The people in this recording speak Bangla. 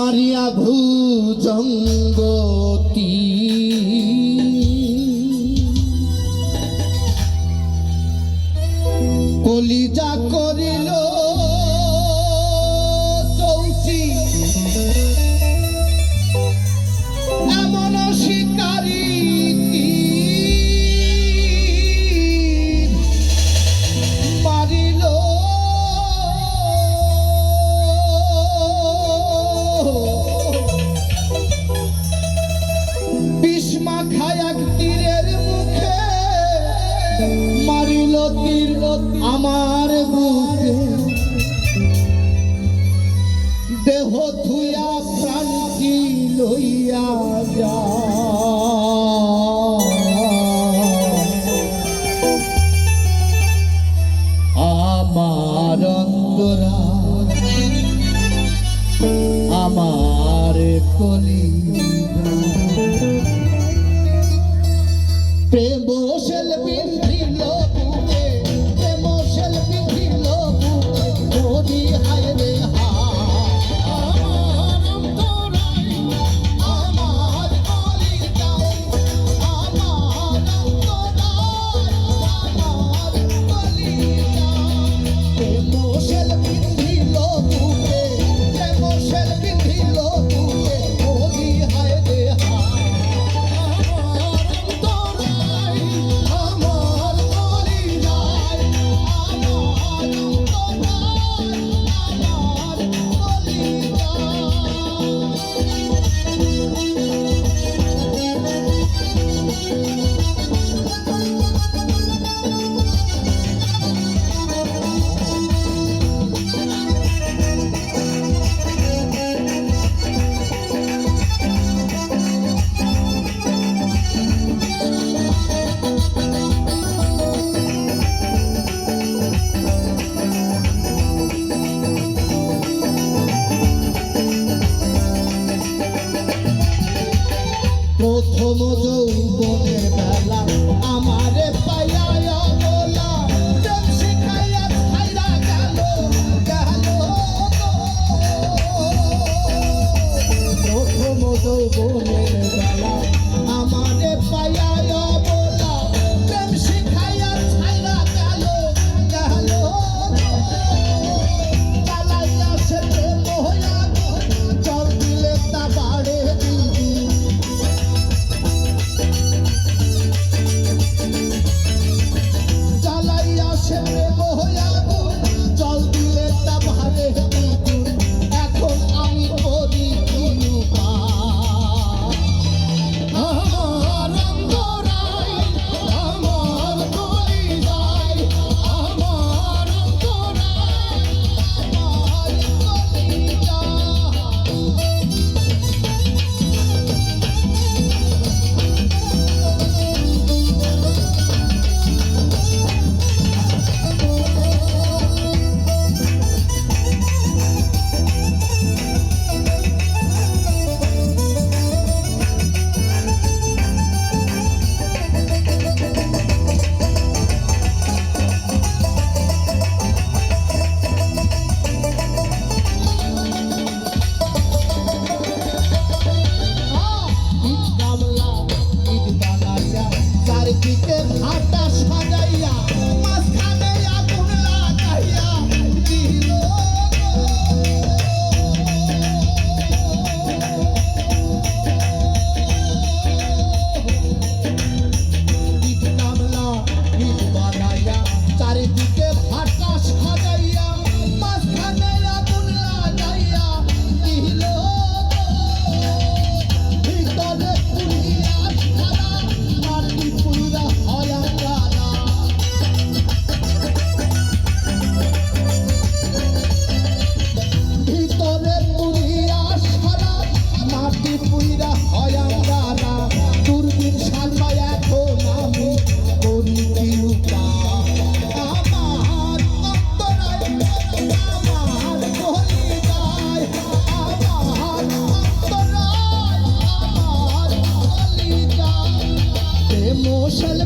মারিয়া ভূজঙ্গতি কলিজা করি খায় এক তীরের মুখে মারিল তীর আমার বুকে। দেহ ধুয়া প্রাণটি লইয়া যা। আমার অন্তরা, আমার কলি social